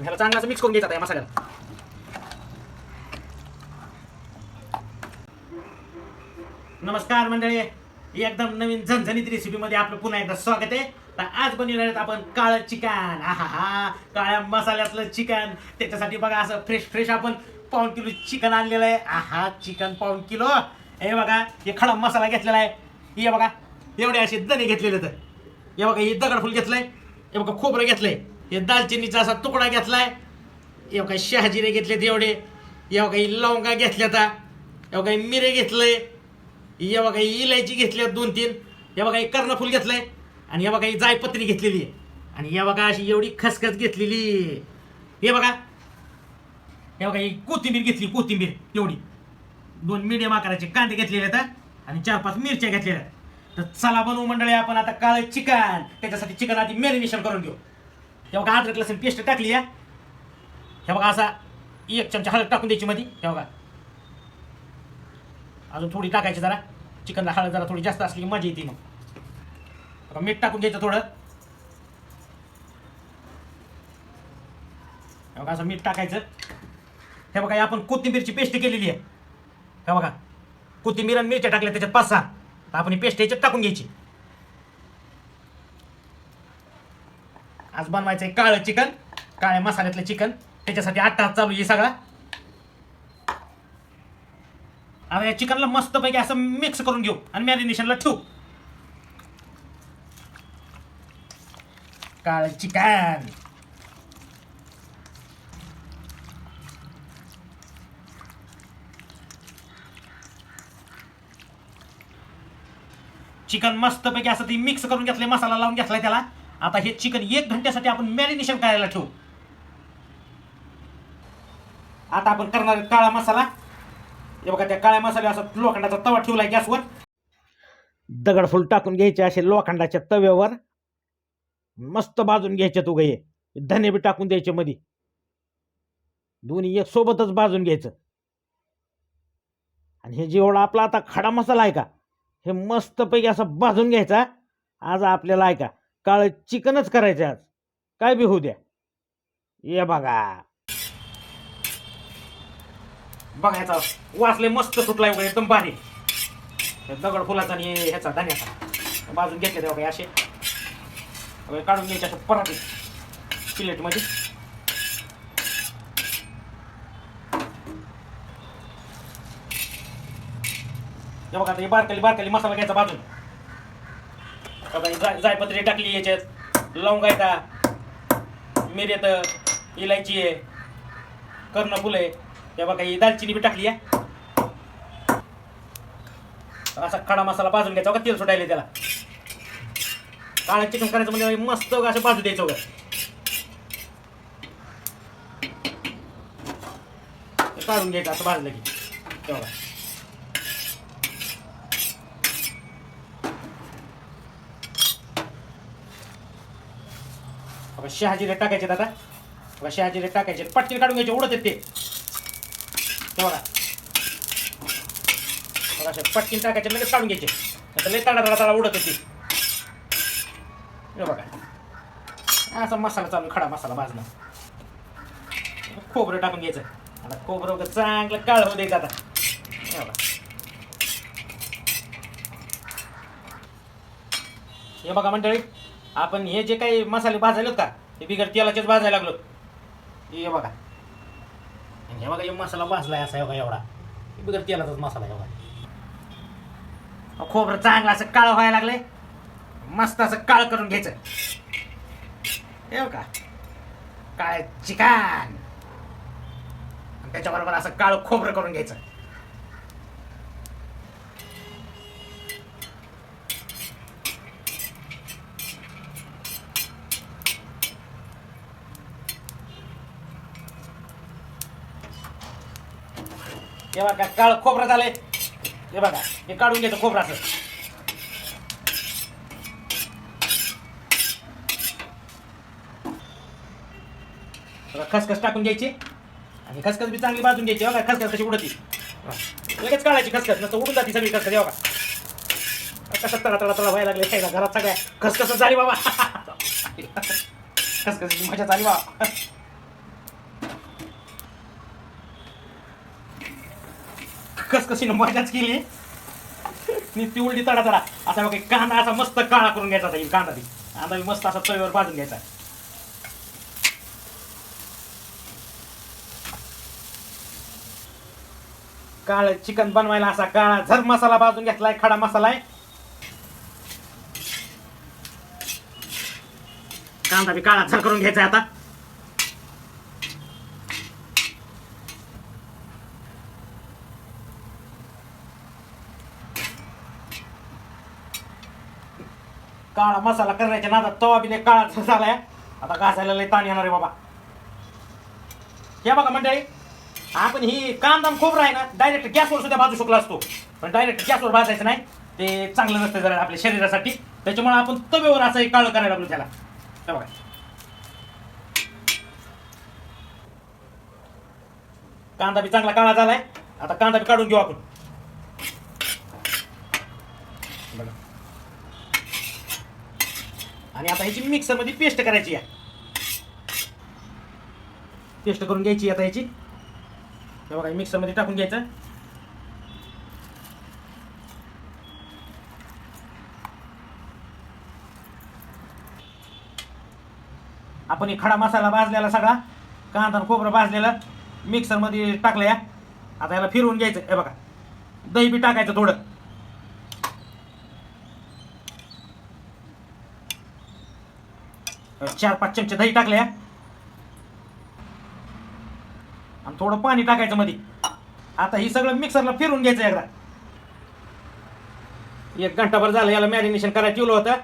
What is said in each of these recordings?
ह्याला चांगला असं मिक्स करून घ्यायचा या मसाल्याला. नमस्कार मंडळी. एकदम नवीन झणझणीत रेसिपीमध्ये आपलं पुन्हा एकदा स्वागत आहे. तर आज बनवणार आहेत आपण काळं चिकन. हा हा काळ्या मसाल्यातलं चिकन. त्याच्यासाठी बघा असं फ्रेश फ्रेश आपण पाऊन किलो चिकन आणलेलं आहे. आहा चिकन पाऊन किलो. हे बघा हे खडा मसाला घेतलेला आहे. हे बघा एवढे असे दणे घेतलेले तर हे बघा हे दगडफूल घेतलंय. हे बघा खोबरं घेतलंय. हे दालचिनीचा असा तुकडा घेतलाय. एव काही शहाजिरे घेतलेत एवढे. एव काही ही लवंगा घेतल्यात. हे बघा हे मिरे घेतलंय. हे काही ही इलायची घेतल्या दोन तीन. हे बघा कर्णफूल घेतलंय. आणि हे बघा ही जायपत्री घेतलेली आहे. आणि या बघा अशी एवढी खसखस घेतलेली हे बघा. हे बघा ही कोथिंबीर घेतली कोथिंबीर एवढी. दोन मिडियम आकाराचे कांदे घेतलेले आहेत आणि चार पाच मिरच्या घेतलेल्या तर चला बनवू मंडळी आपण आता काळं चिकन. त्याच्यासाठी चिकन आधी मॅरिनेशन करून घेऊ. हे बघा अद्रक लसूण पेस्ट टाकली या हे बघा असा एक चमचा हळद टाकून द्यायची मध्ये हे बघा. अजून थोडी टाकायची जरा. चिकनला हळद जरा थोडी जास्त असली की मजा येते मग. बघा, मीठ टाकून घ्यायचं थोडं. हे बघा असं मीठ टाकायचं. हे बघा आपण कोथिंबीरची पेस्ट केलेली आहे. हे बघा. कोथिंबीर आणि मिरच्या टाकल्या त्याच्यात पाच सहा. तर आपण ही पेस्ट याच्यात टाकून घ्यायची. आज बनवायचं आहे काळं चिकन काळ्या मसाल्यातलं चिकन. त्याच्यासाठी आठ तास चालू आहे सगळा. आता या चिकनला मस्तपैकी असं मिक्स करून घेऊ आणि मॅरिनेशनला ठेवू. काळं चिकन. चिकन मस्तपैकी असं ती मिक्स करून घेतलंय मसाला लावून घेतलाय त्याला. आता हे चिकन एक घंट्यासाठी आपण मॅरिनेशन करायला ठेवू. आता आपण करणार काळा मसाला. हे बघा त्या काळ्या मसाल्या असा लोखंडाचा तवा ठेवला गॅसवर. दगडफूल टाकून घ्यायचे असे लोखंडाच्या तव्यावर. मस्त भाजून घ्यायचे तू हे. धने बी टाकून द्यायचे मध्ये दोन्ही एक सोबतच भाजून घ्यायचं. आणि हे जेवढा आपला आता खडा मसाला आहे का हे मस्तपैकी असं भाजून घ्यायचा. आज आपल्याला आहे का काळ चिकनच करायचं आज. काय बी होऊ द्या. ये बघा. बघायचा वाचले मस्त सुटलाय वगैरे एकदम भारी. दगड फुलाचा आणि ह्याचा धान्याचा. बाजून घेतले तेव्हा असे. काढून घ्यायचे असे पराठे. प्लेटमध्ये बघा आता हे बारकाली बारकाली मसाला घ्यायचा बाजून जाय जायपत्री टाकली याच्यात. लवंग आहे मिर येतं. इलायची आहे. कर्णफुल आहे. त्या बघा ही दालचिनी बी टाकली आहे असा खडा मसाला भाजून घ्यायचा का तेल सुटायला त्याला. काळं चिकन करायचं म्हणजे मस्त असं भाजू द्यायचं काढून घ्यायचं असं भाजलं की. तेव्हा शहाजिरे टाकायचे दादा. बघा शहाजिरे टाकायचे. पटकीने काढून घ्यायचे. उडत येते ते. ते बघा. बघा असे पटकीन टाकायचे लगेच काढून घ्यायचे. आता लय तडा तडा तडा उडत येते बघा. असा मसाला चालू खडा मसाला भाजणं खोबरं टाकून घ्यायचं. आता खोबरं वगैरे चांगलं काळ होऊ द्यायचं आता हे बघा मंडळी. आपण हे जे काही मसाले भाजायलोत का ते बिगर तेलाचेच भाजायला लागलो. हे बघा. आणि हे बघा हे मसाला भाजलाय असा हे बघा एवढा. हे बिगर तेलाचाच मसाला आहे बघा. खोबरं चांगलं असं काळं व्हायला लागलंय. मस्त असं काळ करून घ्यायचं. हे बघा. काय चिकन. त्याच्याबरोबर असं काळं खोबरं करून घ्यायचं. हे बघा काळ खोबरं झालंय. हे बघा हे काढून घ्यायचं खोबराचं. खसखस टाकून घ्यायची. आणि खसखस बी चांगली भाजून घ्यायची बघा खसखस कशी उडती. लगेच काढायची खसखस नसतं उडून जाते सगळी खसखस बघा. कसं तळा तळा तळा व्हायला लागले खायला घरात सगळ्या खसखस झाली बाबा. खसखस मजा झाली बाबा. कस मजाच केली. मी ती उलटी तडा तडा. असा बघा कांदा असा मस्त काळा करून घ्यायचा आता कांदा ती कांदा मी मस्त असा तळीवर भाजून घ्यायचा. काळ चिकन बनवायला असा काळा झर मसाला भाजून घेतलाय खडा मसाला आहे कांदा बी काळा झर करून घ्यायचा आता. काळा मसाला करण्याच्या नादात तवा बी लय काळा झालाय. आता घासायला लय ताण येणार आहे बाबा. हे बघा मंडळी आपण ही कांदा आणि खोबरं आहे ना डायरेक्ट गॅसवर सुद्धा भाजू शकलो असतो. पण डायरेक्ट गॅसवर भाजायचं नाही. ते चांगलं नसतं जरा आपल्या शरीरासाठी. त्याच्यामुळे आपण तव्यावर असं काळं करायला लागलो त्याला. बघा. कांदा बी चांगला काळा झालाय. आता कांदा बी काढून घेऊ आपण. आणि आता ह्याची मिक्सरमध्ये पेस्ट करायची आहे. पेस्ट करून घ्यायची आता ह्याची. हे बघा मिक्सरमध्ये टाकून घ्यायचं. आपण हे खडा मसाला भाजलेला सगळा कांदा खोबरं भाजलेलं मिक्सरमध्ये टाकलं या आता याला फिरवून घ्यायचं. हे बघा दही बी टाकायचं थोडं. चार पाच चमचे दही टाकल्या. आणि थोडं पाणी टाकायचं मध्ये आता ही सगळं मिक्सरला फिरून घ्यायचं एकदा. एक घंटाभर झालं याला मॅरिनेशन करायला ठेवलं होतं.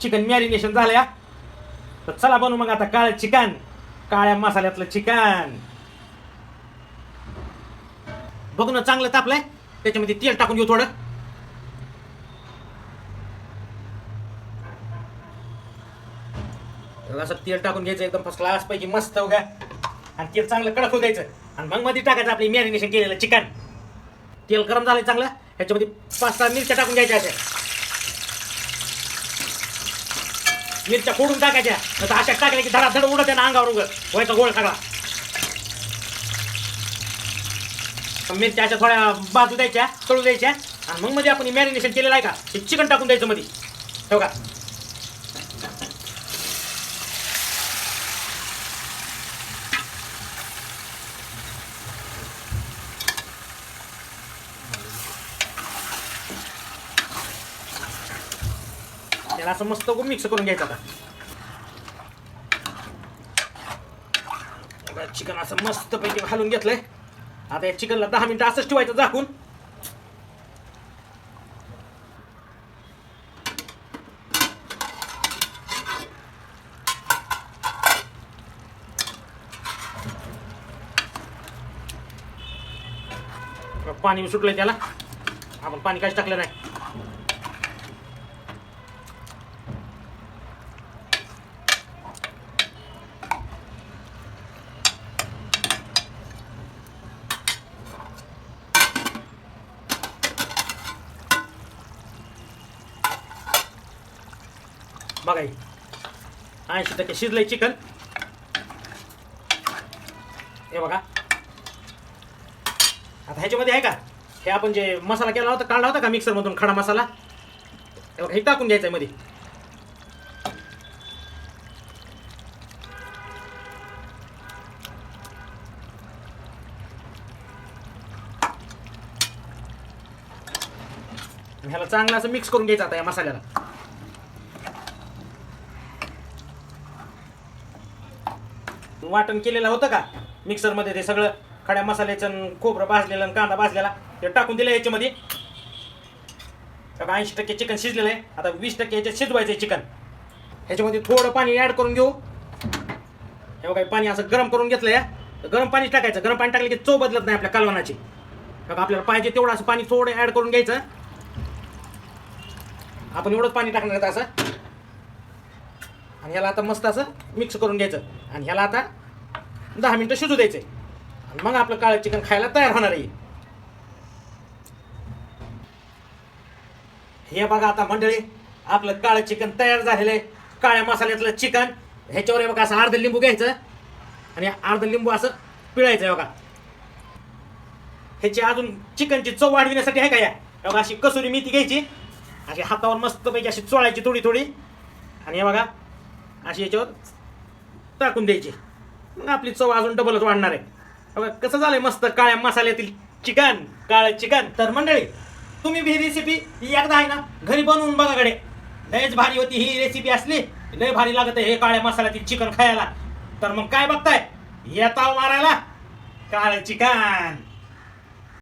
चिकन मॅरिनेशन झालं तर चला बनू मग आता काळं चिकन काळ्या मसाल्यातलं चिकन बघ ना चांगलं तापलंय. त्याच्यामध्ये तेल टाकून घेऊ थोडं. असं तेल टाकून घ्यायचं एकदम फर्स्ट क्लास पैकी मस्त उगा. आणि तेल चांगलं कडक होऊ द्यायचं. आणि मग मध्ये टाकायचं आपली मॅरिनेशन केलेलं चिकन. तेल गरम झालं चांगलं. ह्याच्यामध्ये पाच सहा मिरच्या टाकून घ्यायच्या अशा. मिरच्या फोडून टाकायच्या. नंतर अशा टाकल्या की धडाधड उडत ना अंगावर उगत व्हायचा गोळ सगळा मिरच्या अशा थोड्या बाजू द्यायच्या तळू द्यायच्या. आणि मग मध्ये आपण मॅरिनेशन केलेलं आहे का? ते चिकन टाकून द्यायचं मध्ये. ठेव का? त्याला असं मस्त मिक्स करून घ्यायचं आता. चिकन असं मस्त पैकी घालून घेतलंय. आता या चिकनला दहा मिनिटं असंच ठेवायचं झाकून. पाणी सुटलंय त्याला. आपण पाणी काहीच टाकलं नाही. बघाई ऐंशी टक्के शिजलंय चिकन. हे बघा. आता ह्याच्यामध्ये आहे का? हे आपण जे मसाला केला होता काढला होता का मिक्सरमधून खडा मसाला? हे बघा हे टाकून घ्यायचं आहे मध्ये ह्याला चांगला असं मिक्स करून घ्यायचं आता या मसाल्याला. वाटण केलेलं होतं का? मिक्सरमध्ये ते सगळं खड्या मसाल्याचं खोबरं भाजलेलं आणि कांदा भाजलेला ते टाकून दिलं याच्यामध्ये. ऐंशी टक्के चिकन शिजलेलं आहे. आता वीस टक्के याच्यात शिजवायचं आहे चिकन ह्याच्यामध्ये थोडं पाणी ॲड करून घेऊ. हे बघा पाणी असं गरम करून घेतलं या. तर गरम पाणी टाकायचं. गरम पाणी टाकलं की चव बदलत नाही आपल्या कालवणाची बघा आपल्याला पाहिजे तेवढं असं पाणी थोडं ॲड करून घ्यायचं. आपण एवढंच पाणी टाकणार आहे असं. आणि ह्याला आता मस्त असं मिक्स करून घ्यायचं. आणि ह्याला आता दहा मिनटं शिजू द्यायचे आणि मग आपलं काळं चिकन खायला तयार होणार आहे. हे बघा आता मंडळी आपलं काळं चिकन तयार झालेलं आहे. काळ्या मसाल्यातलं चिकन ह्याच्यावर हे बघा असं अर्ध लिंबू घ्यायचं आणि अर्ध लिंबू असं पिळायचं आहे बघा. ह्याची अजून चिकनची चव वाढविण्यासाठी आहे का या? बघा अशी कसुरी मेथी घ्यायची. अशी हातावर मस्तपैकी अशी चोळायची थोडी थोडी. आणि हे बघा अशी याच्यावर टाकून द्यायची. मग आपली चव अजून डबलच वाढणार आहे. बघा कसं झालंय मस्त काळ्या मसाल्यातील चिकन काळं चिकन. तर मंडळी तुम्ही ही रेसिपी एकदा आहे ना घरी बनवून बघा कडे लयच भारी होती ही रेसिपी असली लय भारी लागत हे काळ्या मसाल्यातील चिकन खायला. तर मग काय बघताय? येताव मारायला काळं चिकन.